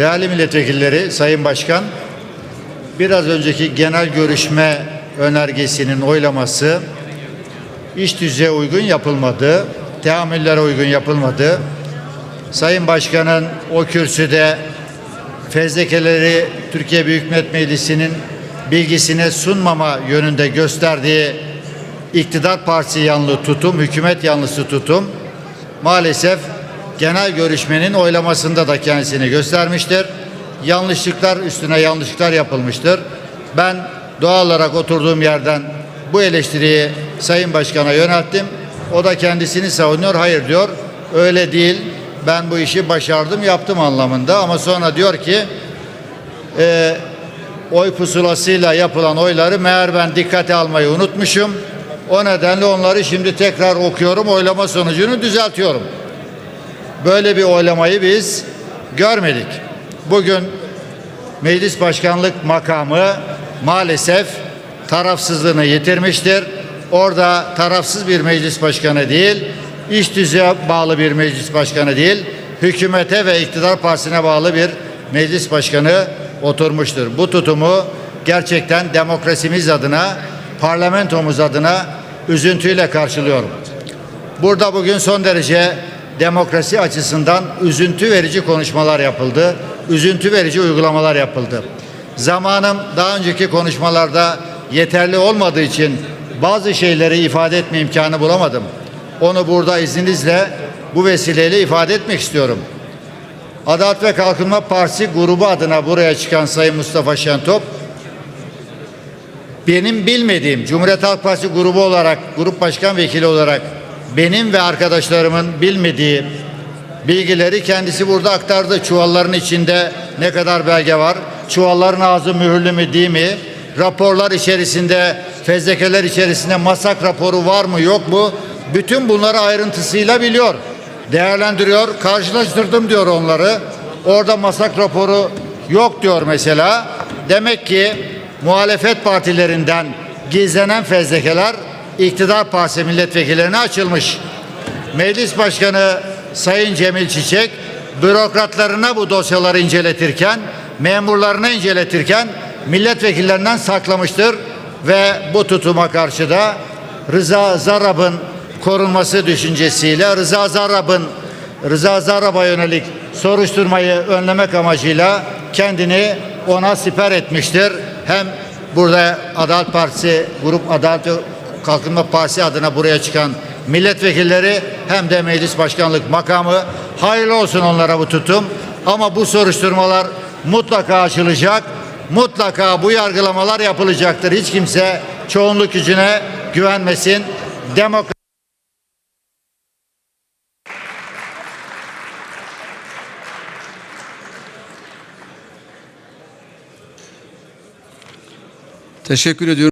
Değerli milletvekilleri, Sayın Başkan, biraz önceki genel görüşme önergesinin oylaması iş düzeye uygun yapılmadı, teamüllere uygun yapılmadı. Sayın Başkan'ın o kürsüde fezlekeleri Türkiye Büyük Millet Meclisi'nin bilgisine sunmama yönünde gösterdiği iktidar partisi yanlı tutum, hükümet yanlısı tutum maalesef genel görüşmenin oylamasında da kendisini göstermiştir. Yanlışlıklar üstüne yanlışlıklar yapılmıştır. Ben doğal olarak oturduğum yerden bu eleştiriyi Sayın Başkan'a yönelttim. O da kendisini savunuyor. Hayır diyor. Öyle değil. Ben bu işi başardım, yaptım anlamında. Ama sonra diyor ki e, oy pusulasıyla yapılan oyları meğer ben dikkate almayı unutmuşum. O nedenle onları şimdi tekrar okuyorum. Oylama sonucunu düzeltiyorum. Böyle bir oylamayı biz görmedik. Bugün meclis başkanlık makamı maalesef tarafsızlığını yitirmiştir. Orada tarafsız bir meclis başkanı değil, iş düzeye bağlı bir meclis başkanı değil, hükümete ve iktidar partisine bağlı bir meclis başkanı oturmuştur. Bu tutumu gerçekten demokrasimiz adına, parlamentomuz adına üzüntüyle karşılıyorum. Burada bugün son derece demokrasi açısından üzüntü verici konuşmalar yapıldı. Üzüntü verici uygulamalar yapıldı. Zamanım daha önceki konuşmalarda yeterli olmadığı için bazı şeyleri ifade etme imkanı bulamadım. Onu burada izninizle bu vesileyle ifade etmek istiyorum. Adalet ve Kalkınma Partisi grubu adına buraya çıkan Sayın Mustafa Şentop benim bilmediğim Cumhuriyet Halk Partisi grubu olarak, grup başkan vekili olarak benim ve arkadaşlarımın bilmediği bilgileri kendisi burada aktardı. Çuvalların içinde ne kadar belge var? Çuvalların ağzı mühürlü mü değil mi? Raporlar içerisinde, fezlekeler içerisinde masak raporu var mı yok mu? Bütün bunları ayrıntısıyla biliyor. Değerlendiriyor. Karşılaştırdım diyor onları. Orada masak raporu yok diyor mesela. Demek ki muhalefet partilerinden gizlenen fezlekeler iktidar partisi milletvekillerine açılmış. Meclis Başkanı Sayın Cemil Çiçek bürokratlarına bu dosyaları inceletirken, memurlarına inceletirken milletvekillerinden saklamıştır ve bu tutuma karşı da Rıza Zarrab'ın korunması düşüncesiyle Rıza Zarrab'ın Rıza Zarrab'a yönelik soruşturmayı önlemek amacıyla kendini ona siper etmiştir. Hem burada Adalet Partisi, Grup Adalet Kalkınma Partisi adına buraya çıkan milletvekilleri hem de meclis başkanlık makamı hayırlı olsun onlara bu tutum. Ama bu soruşturmalar mutlaka açılacak. Mutlaka bu yargılamalar yapılacaktır. Hiç kimse çoğunluk gücüne güvenmesin. Demokrasi Teşekkür ediyorum.